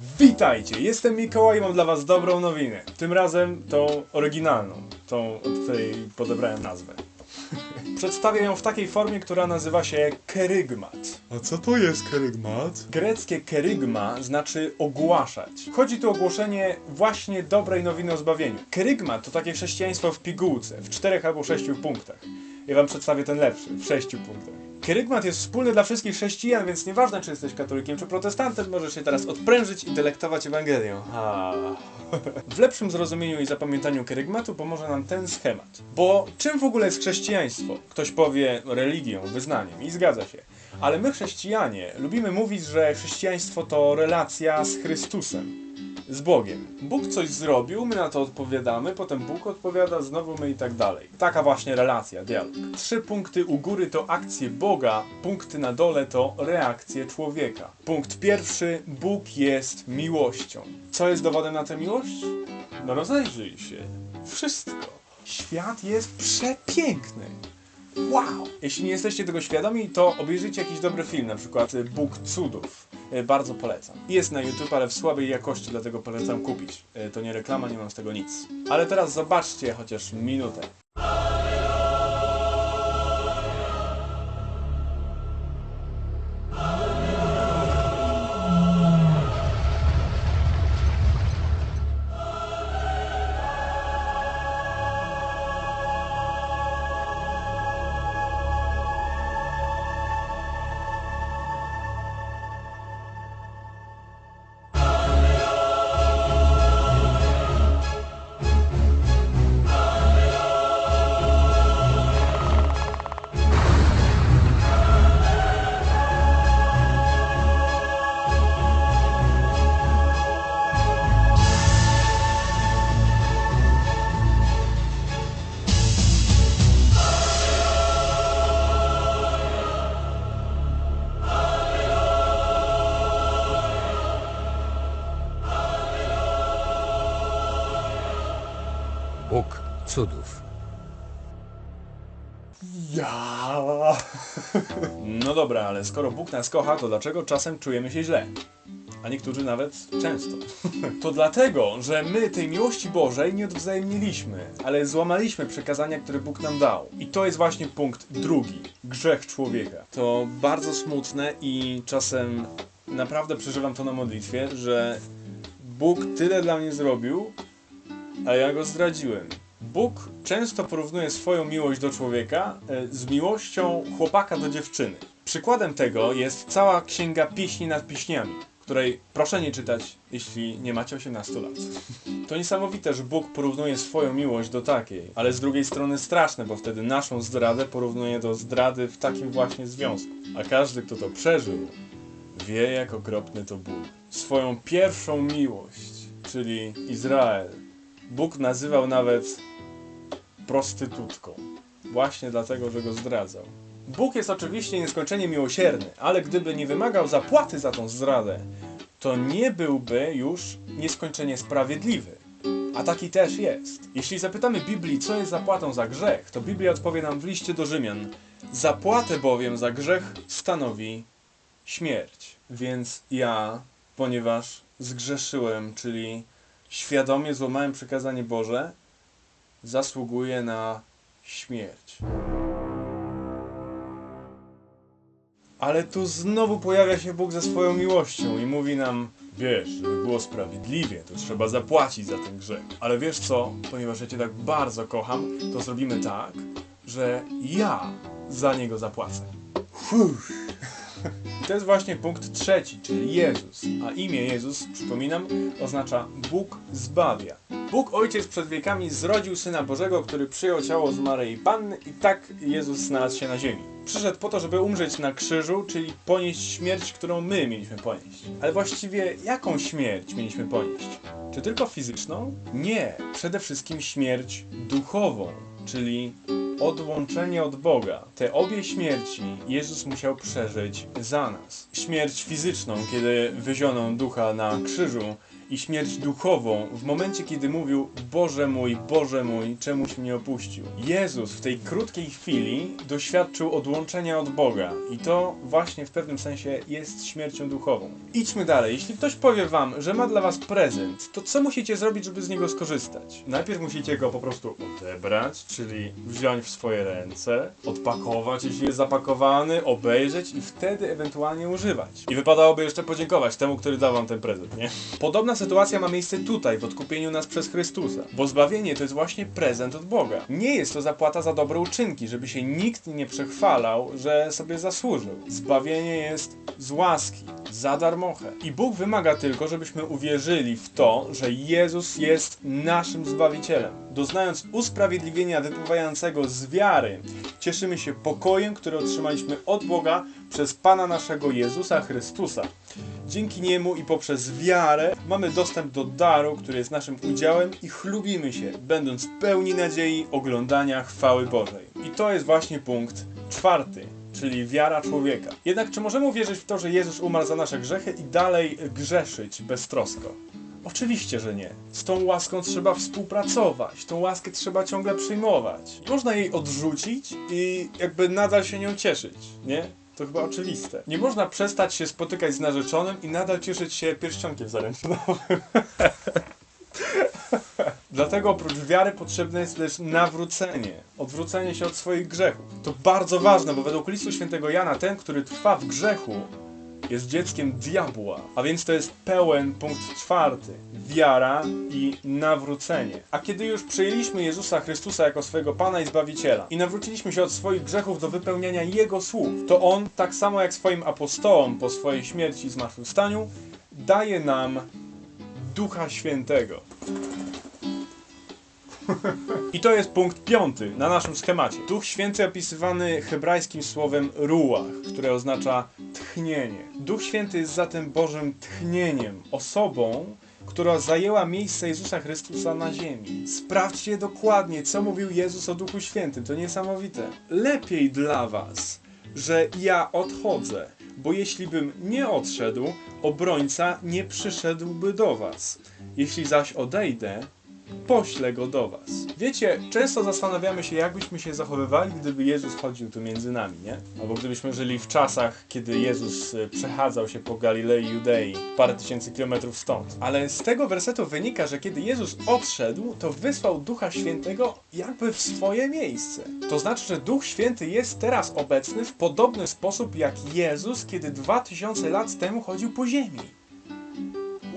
Witajcie, jestem Mikołaj i mam dla was dobrą nowinę. Tym razem tą oryginalną, tą, od której podebrałem nazwę. Przedstawię ją w takiej formie, która nazywa się kerygmat. A co to jest kerygmat? Greckie kerygma znaczy ogłaszać. Chodzi tu o ogłoszenie właśnie dobrej nowiny o zbawieniu. Kerygmat to takie chrześcijaństwo w pigułce, w czterech albo sześciu punktach. Ja wam przedstawię ten lepszy, w sześciu punktach. Kerygmat jest wspólny dla wszystkich chrześcijan, więc nieważne czy jesteś katolikiem czy protestantem, możesz się teraz odprężyć i delektować Ewangelią. Ha. W lepszym zrozumieniu i zapamiętaniu kerygmatu pomoże nam ten schemat. Bo czym w ogóle jest chrześcijaństwo? Ktoś powie religią, wyznaniem i zgadza się. Ale my chrześcijanie lubimy mówić, że chrześcijaństwo to relacja z Chrystusem, z Bogiem. Bóg coś zrobił, my na to odpowiadamy, potem Bóg odpowiada, znowu my i tak dalej. Taka właśnie relacja, dialog. Trzy punkty u góry to akcje Boga, punkty na dole to reakcje człowieka. Punkt pierwszy, Bóg jest miłością. Co jest dowodem na tę miłość? No rozejrzyj się. Wszystko. Świat jest przepiękny. Wow! Jeśli nie jesteście tego świadomi, to obejrzyjcie jakiś dobry film, na przykład y, Bóg Cudów. Y, Bardzo polecam. Jest na YouTube, ale w słabej jakości, dlatego polecam kupić. Y, To nie reklama, nie mam z tego nic. Ale teraz zobaczcie chociaż minutę. Cudów. Ja. No dobra, ale skoro Bóg nas kocha, to dlaczego czasem czujemy się źle? A niektórzy nawet często. To dlatego, że my tej miłości Bożej nie odwzajemniliśmy, ale złamaliśmy przekazania, które Bóg nam dał. I to jest właśnie punkt drugi. Grzech człowieka. To bardzo smutne i czasem naprawdę przeżywam to na modlitwie, że Bóg tyle dla mnie zrobił, a ja go zdradziłem. Bóg często porównuje swoją miłość do człowieka e, z miłością chłopaka do dziewczyny. Przykładem tego jest cała księga pieśni nad pieśniami, której proszę nie czytać, jeśli nie macie 18 lat. To niesamowite, że Bóg porównuje swoją miłość do takiej, ale z drugiej strony straszne, bo wtedy naszą zdradę porównuje do zdrady w takim właśnie związku. A każdy, kto to przeżył, wie, jak okropny to ból. Swoją pierwszą miłość, czyli Izrael, Bóg nazywał nawet prostytutką. Właśnie dlatego, że go zdradzał. Bóg jest oczywiście nieskończenie miłosierny, ale gdyby nie wymagał zapłaty za tą zdradę, to nie byłby już nieskończenie sprawiedliwy. A taki też jest. Jeśli zapytamy Biblii, co jest zapłatą za grzech, to Biblia odpowie nam w liście do Rzymian. Zapłatę bowiem za grzech stanowi śmierć. Więc ja, ponieważ zgrzeszyłem, czyli świadomie złamałem przykazanie Boże, zasługuję na śmierć. Ale tu znowu pojawia się Bóg ze swoją miłością i mówi nam: Wiesz, żeby było sprawiedliwie, to trzeba zapłacić za ten grzech. Ale wiesz co? Ponieważ ja Cię tak bardzo kocham, to zrobimy tak, że ja za niego zapłacę. Fuh. I to jest właśnie punkt trzeci, czyli Jezus. A imię Jezus, przypominam, oznacza Bóg zbawia. Bóg Ojciec przed wiekami zrodził Syna Bożego, który przyjął ciało z Maryi Panny i tak Jezus znalazł się na ziemi. Przyszedł po to, żeby umrzeć na krzyżu, czyli ponieść śmierć, którą my mieliśmy ponieść. Ale właściwie jaką śmierć mieliśmy ponieść? Czy tylko fizyczną? Nie, przede wszystkim śmierć duchową, czyli odłączenie od Boga. Te obie śmierci Jezus musiał przeżyć za nas. Śmierć fizyczną, kiedy wyziono ducha na krzyżu i śmierć duchową w momencie, kiedy mówił Boże mój, Boże mój, czemuś mnie opuścił. Jezus w tej krótkiej chwili doświadczył odłączenia od Boga i to właśnie w pewnym sensie jest śmiercią duchową. Idźmy dalej. Jeśli ktoś powie wam, że ma dla was prezent, to co musicie zrobić, żeby z niego skorzystać? Najpierw musicie go po prostu odebrać, czyli wziąć w swoje ręce, odpakować, jeśli jest zapakowany, obejrzeć i wtedy ewentualnie używać. I wypadałoby jeszcze podziękować temu, który dał wam ten prezent, nie? Podobna sytuacja ma miejsce tutaj, w odkupieniu nas przez Chrystusa. Bo zbawienie to jest właśnie prezent od Boga. Nie jest to zapłata za dobre uczynki, żeby się nikt nie przechwalał, że sobie zasłużył. Zbawienie jest z łaski, za darmochę. I Bóg wymaga tylko, żebyśmy uwierzyli w to, że Jezus jest naszym Zbawicielem. Doznając usprawiedliwienia wypływającego z wiary, cieszymy się pokojem, który otrzymaliśmy od Boga przez Pana naszego Jezusa Chrystusa. Dzięki niemu i poprzez wiarę mamy dostęp do daru, który jest naszym udziałem i chlubimy się, będąc pełni nadziei oglądania chwały Bożej. I to jest właśnie punkt czwarty, czyli wiara człowieka. Jednak czy możemy uwierzyć w to, że Jezus umarł za nasze grzechy i dalej grzeszyć beztrosko? Oczywiście, że nie. Z tą łaską trzeba współpracować, tą łaskę trzeba ciągle przyjmować. Można jej odrzucić i jakby nadal się nią cieszyć, nie? To chyba oczywiste. Nie można przestać się spotykać z narzeczonym i nadal cieszyć się pierścionkiem zaręczynowym. Dlatego oprócz wiary potrzebne jest też nawrócenie, odwrócenie się od swoich grzechów. To bardzo ważne, bo według listu świętego Jana ten, który trwa w grzechu, jest dzieckiem diabła. A więc to jest pełen punkt czwarty. Wiara i nawrócenie. A kiedy już przyjęliśmy Jezusa Chrystusa jako swojego Pana i Zbawiciela i nawróciliśmy się od swoich grzechów do wypełniania Jego słów, to On, tak samo jak swoim apostołom po swojej śmierci i zmartwychwstaniu, daje nam Ducha Świętego. I to jest punkt piąty na naszym schemacie. Duch Święty opisywany hebrajskim słowem ruach, które oznacza tchnienie. Duch Święty jest zatem Bożym tchnieniem, osobą, która zajęła miejsce Jezusa Chrystusa na ziemi. Sprawdźcie dokładnie, co mówił Jezus o Duchu Świętym. To niesamowite. Lepiej dla was, że ja odchodzę, bo jeśli bym nie odszedł, obrońca nie przyszedłby do was. Jeśli zaś odejdę, poślę go do was. Wiecie, często zastanawiamy się, jak byśmy się zachowywali, gdyby Jezus chodził tu między nami, nie? Albo gdybyśmy żyli w czasach, kiedy Jezus e, przechadzał się po Galilei Judei, parę tysięcy kilometrów stąd. Ale z tego wersetu wynika, że kiedy Jezus odszedł, to wysłał Ducha Świętego jakby w swoje miejsce. To znaczy, że Duch Święty jest teraz obecny w podobny sposób jak Jezus, kiedy 2000 lat temu chodził po ziemi.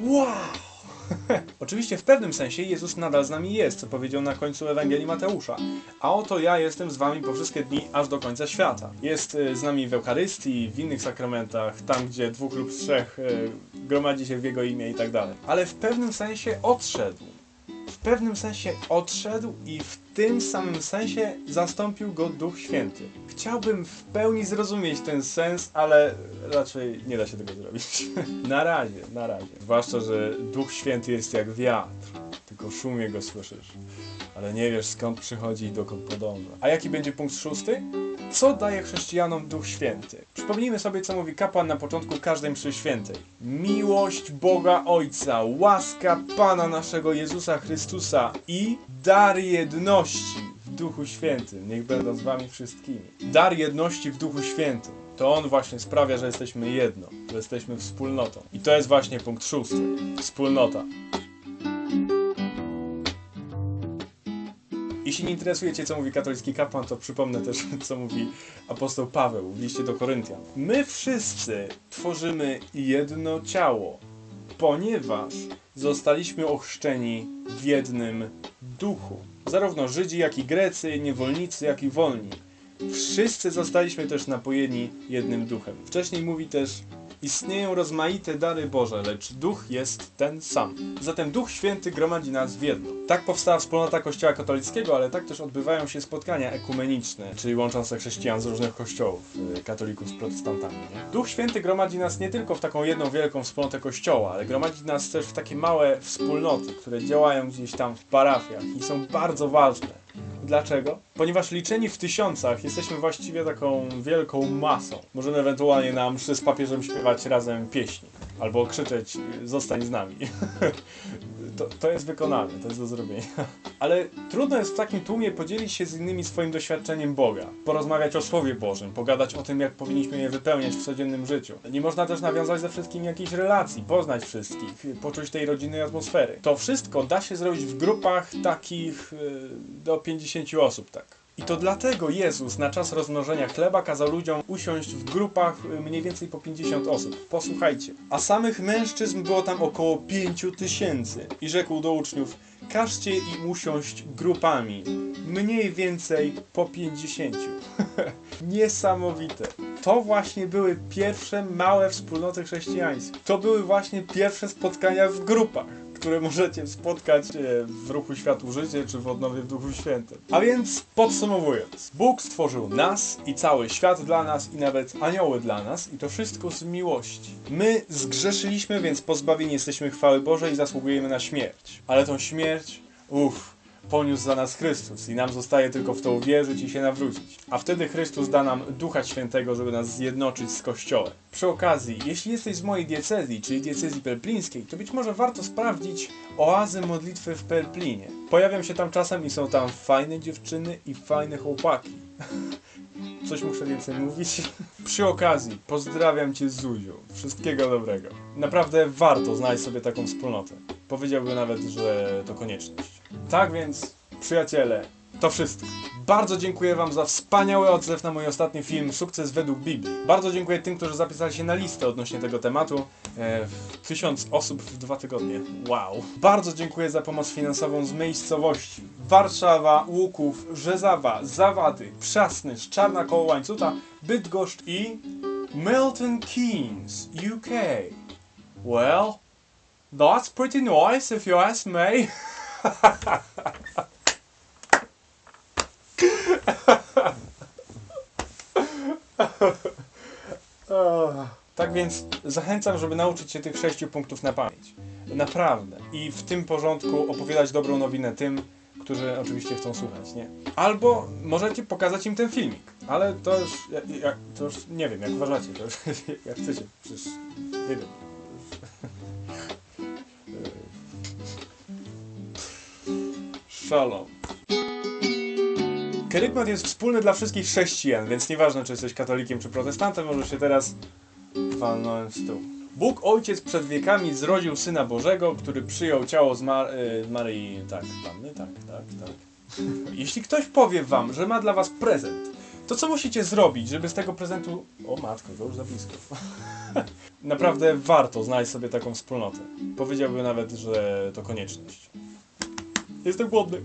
Wow! Oczywiście w pewnym sensie Jezus nadal z nami jest, co powiedział na końcu Ewangelii Mateusza. A oto ja jestem z wami po wszystkie dni aż do końca świata. Jest y, z nami w Eucharystii, w innych sakramentach, tam gdzie dwóch lub trzech y, gromadzi się w Jego imię i tak dalej. Ale w pewnym sensie odszedł. W pewnym sensie odszedł i w tym samym sensie zastąpił go Duch Święty. Chciałbym w pełni zrozumieć ten sens, ale raczej nie da się tego zrobić. na razie, na razie. Zwłaszcza, że Duch Święty jest jak wiatr, tylko szumie go słyszysz, ale nie wiesz skąd przychodzi i dokąd podąża. A jaki będzie punkt szósty? Co daje chrześcijanom Duch Święty? Przypomnijmy sobie, co mówi kapłan na początku każdej mszy świętej. Miłość Boga Ojca, łaska Pana naszego Jezusa Chrystusa i dar jedności w Duchu Świętym. Niech będą z wami wszystkimi. Dar jedności w Duchu Świętym. To On właśnie sprawia, że jesteśmy jedno, że jesteśmy wspólnotą. I to jest właśnie punkt szósty. Wspólnota. Jeśli nie interesujecie, co mówi katolicki kapłan, to przypomnę też, co mówi apostoł Paweł w liście do Koryntian. My wszyscy tworzymy jedno ciało, ponieważ zostaliśmy ochrzczeni w jednym duchu. Zarówno Żydzi, jak i Grecy, niewolnicy, jak i wolni. Wszyscy zostaliśmy też napojeni jednym duchem. Wcześniej mówi też, istnieją rozmaite dary Boże, lecz duch jest ten sam. Zatem Duch Święty gromadzi nas w jedno. Tak powstała wspólnota Kościoła katolickiego, ale tak też odbywają się spotkania ekumeniczne, czyli łączące chrześcijan z różnych kościołów, y, katolików z protestantami. Nie? Duch Święty gromadzi nas nie tylko w taką jedną wielką wspólnotę Kościoła, ale gromadzi nas też w takie małe wspólnoty, które działają gdzieś tam w parafiach i są bardzo ważne. Dlaczego? Ponieważ liczeni w tysiącach jesteśmy właściwie taką wielką masą. Możemy ewentualnie na mszy z papieżem śpiewać razem pieśni. albo krzyczeć zostań z nami. to, to jest wykonalne, to jest do zrobienia. Ale trudno jest w takim tłumie podzielić się z innymi swoim doświadczeniem Boga, porozmawiać o Słowie Bożym, pogadać o tym, jak powinniśmy je wypełniać w codziennym życiu. Nie można też nawiązać ze wszystkim jakiejś relacji, poznać wszystkich, poczuć tej rodzinnej atmosfery. To wszystko da się zrobić w grupach takich y, do 50 osób, tak. I to dlatego Jezus na czas rozmnożenia chleba kazał ludziom usiąść w grupach y, mniej więcej po 50 osób. Posłuchajcie. A samych mężczyzn było tam około 5 tysięcy. I rzekł do uczniów, każcie im usiąść grupami. Mniej więcej po 50. Niesamowite. To właśnie były pierwsze małe wspólnoty chrześcijańskie. To były właśnie pierwsze spotkania w grupach które możecie spotkać e, w ruchu Światło Życie czy w odnowie w Duchu Świętym. A więc podsumowując, Bóg stworzył nas i cały świat dla nas i nawet anioły dla nas i to wszystko z miłości. My zgrzeszyliśmy, więc pozbawieni jesteśmy chwały Bożej i zasługujemy na śmierć. Ale tą śmierć, uff, poniósł za nas Chrystus i nam zostaje tylko w to uwierzyć i się nawrócić. A wtedy Chrystus da nam Ducha Świętego, żeby nas zjednoczyć z Kościołem. Przy okazji, jeśli jesteś z mojej diecezji, czyli diecezji pelplińskiej, to być może warto sprawdzić oazy modlitwy w Pelplinie. Pojawiam się tam czasem i są tam fajne dziewczyny i fajne chłopaki. Coś muszę więcej mówić. Przy okazji, pozdrawiam Cię Zuziu. Wszystkiego dobrego. Naprawdę warto znaleźć sobie taką wspólnotę. Powiedziałbym nawet, że to konieczność. Tak więc, przyjaciele, to wszystko. Bardzo dziękuję Wam za wspaniały odzew na mój ostatni film Sukces według Biblii. Bardzo dziękuję tym, którzy zapisali się na listę odnośnie tego tematu. E, tysiąc osób w dwa tygodnie. Wow. Bardzo dziękuję za pomoc finansową z miejscowości Warszawa, Łuków, Rzezawa, Zawady, Przasny, Czarna koło Łańcuta, Bydgoszcz i Milton Keynes, UK. Well, that's pretty nice if you ask me. Tak więc zachęcam, żeby nauczyć się tych sześciu punktów na pamięć. Naprawdę. I w tym porządku opowiadać dobrą nowinę tym, którzy oczywiście chcą słuchać, nie? Albo możecie pokazać im ten filmik, ale to już, ja, ja, to już nie wiem, jak uważacie, to już jak chcecie, przecież nie wiem. Szalom. Kerygmat jest wspólny dla wszystkich chrześcijan, więc nieważne, czy jesteś katolikiem czy protestantem, możesz się teraz walnąłem w stół. Bóg Ojciec przed wiekami zrodził Syna Bożego, który przyjął ciało z Mar y, Maryi... Tak, Panny? Tak, tak, tak. Jeśli ktoś powie wam, że ma dla was prezent, to co musicie zrobić, żeby z tego prezentu... O matko, to już za blisko. Naprawdę warto znaleźć sobie taką wspólnotę. Powiedziałbym nawet, że to konieczność. Jestem głodny.